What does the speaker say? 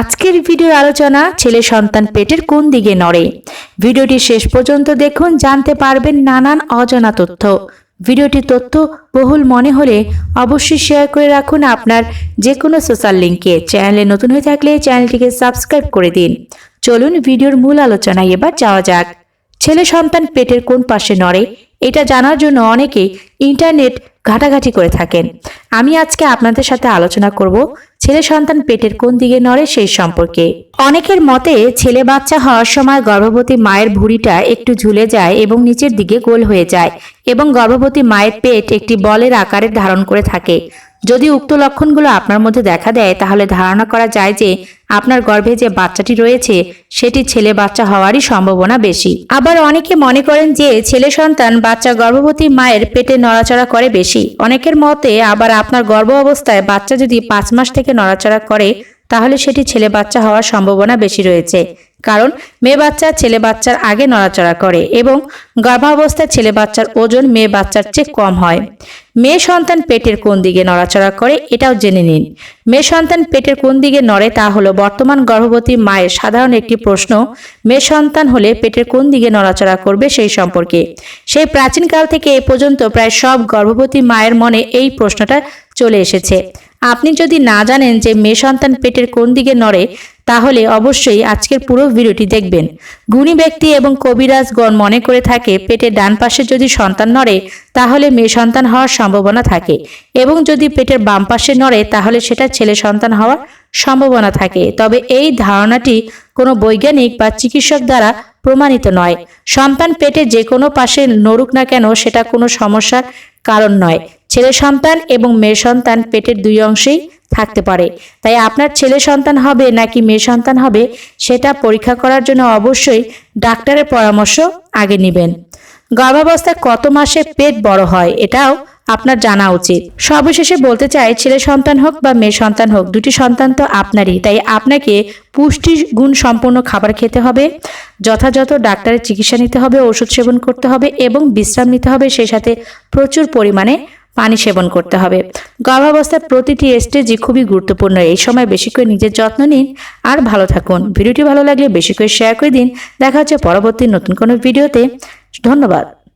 আজকের ভিডিওর আলোচনা ছেলে সন্তান পেটের কোন দিকে নড়ে? ভিডিওটি শেষ পর্যন্ত দেখুন, জানতে পারবেন নানান অজানা তথ্য। ভিডিওটি তথ্য বহুল মনে হলে অবশ্যই শেয়ার করে রাখুন আপনার যে কোনো সোশ্যাল লিঙ্কে চ্যানেলে নতুন হয়ে থাকলে চ্যানেলটিকে সাবস্ক্রাইব করে দিন। চলুন ভিডিওর মূল আলোচনায় এবার যাওয়া যাক। ছেলে সন্তান পেটের কোন পাশে নড়ে? এটা জানার জন্য অনেকেই ইন্টারনেট ঘাটাঘাটি করে থাকেন। আমি আজকে আপনাদের সাথে আলোচনা করব ছেলে সন্তান পেটের কোন দিকে নড়ে সেই সম্পর্কে। অনেকের মতে ছেলে বাচ্চা হওয়ার সময় গর্ভবতী মায়ের ভুঁড়িটা একটু ঝুলে যায় এবং নিচের দিকে গোল হয়ে যায় এবং গর্ভবতী মায়ের পেট একটি বলের আকারে ধারণ করে থাকে। যদি উক্ত লক্ষণগুলো আপনার মধ্যে দেখা দেয়, তাহলে ধারণা করা যায় যে আপনার গর্ভে যে বাচ্চাটি রয়েছে, সেটি ছেলে বাচ্চা হওয়ারই সম্ভাবনা বেশি। আবার অনেকে মনে করেন যে ছেলে সন্তান বাচ্চা গর্ভবতী মায়ের পেটে নড়াচড়া করে বেশি। অনেকের মতে আবার আপনার গর্ভ অবস্থায় বাচ্চা যদি পাঁচ মাস থেকে নড়াচড়া করে, তাহলে সেটি ছেলে বাচ্চা হওয়ার সম্ভাবনা বেশি রয়েছে। কারণ মেয়ে বাচ্চা ছেলে বাচ্চার আগে নড়াচড়া করে এবং গর্ভাবস্থায় ছেলে বাচ্চার ওজন মেয়ে বাচ্চার চেয়ে কম হয়। মেয়ে সন্তান পেটের কোন দিকে নড়াচড়া করে এটাও জেনে নিন। মেয়ে সন্তান পেটের কোন দিকে নড়ে তা হলো বর্তমান গর্ভবতী মায়ের সাধারণ একটি প্রশ্ন, মেয়ে সন্তান হলে পেটের কোন দিকে নড়াচড়া করবে সেই সম্পর্কে। সেই প্রাচীনকাল থেকে এ পর্যন্ত প্রায় সব গর্ভবতী মায়ের মনে এই প্রশ্নটা চলে এসেছে। আপনি যদি না জানেন যে মেয়ে সন্তান পেটের কোন দিকে নড়ে, তাহলে অবশ্যই আজকের পুরো ভিডিওটি দেখবেন। গুণী ব্যক্তি এবং কবিরাজগণ মনে করে থাকে, পেটের ডান পাশে যদি সন্তান নড়ে, তাহলে মেয়ে সন্তান হওয়ার সম্ভাবনা থাকে। এবং যদি পেটের বাম পাশে নড়ে, তাহলে সেটা ছেলে সন্তান হওয়ার সম্ভাবনা থাকে। তবে এই ধারণাটি কোনো বৈজ্ঞানিক বা চিকিৎসক দ্বারা প্রমাণিত নয়। সন্তান পেটে যে কোনো পাশে নড়ুক না কেন, সেটা কোনো সমস্যার কারণ নয়। ছেলে সন্তান এবং মেয়ে সন্তান পেটের দুই অংশেই থাকতে পারে। তাই আপনার ছেলে সন্তান হবে নাকি মেয়ে সন্তান হবে, সেটা পরীক্ষা করার জন্য অবশ্যই ডাক্তারের পরামর্শ আগে নেবেন। গর্ভাবস্থায় কত মাসে পেট বড় হয়, এটাও আপনার জানা উচিত। সর্বশেষে বলতে চাই, ছেলে সন্তান হোক বা মেয়ে সন্তান হোক, দুটি সন্তান তো আপনারই, তাই আপনাকে পুষ্টি গুণ সম্পন্ন খাবার খেতে হবে, যথাযথ ডাক্তারের চিকিৎসা নিতে হবে, ওষুধ সেবন করতে হবে এবং বিশ্রাম নিতে হবে, সেই সাথে প্রচুর পরিমাণে পানি সেবন করতে হবে। গর্ভাবস্থার প্রতিটি স্টেজই খুবই গুরুত্বপূর্ণ। এই সময় বেশি করে নিজের যত্ন নিন আর ভালো থাকুন। ভিডিওটি ভালো লাগলে বেশি করে শেয়ার করে দিন। দেখা হচ্ছে পরবর্তী নতুন কোনো ভিডিওতে। ধন্যবাদ।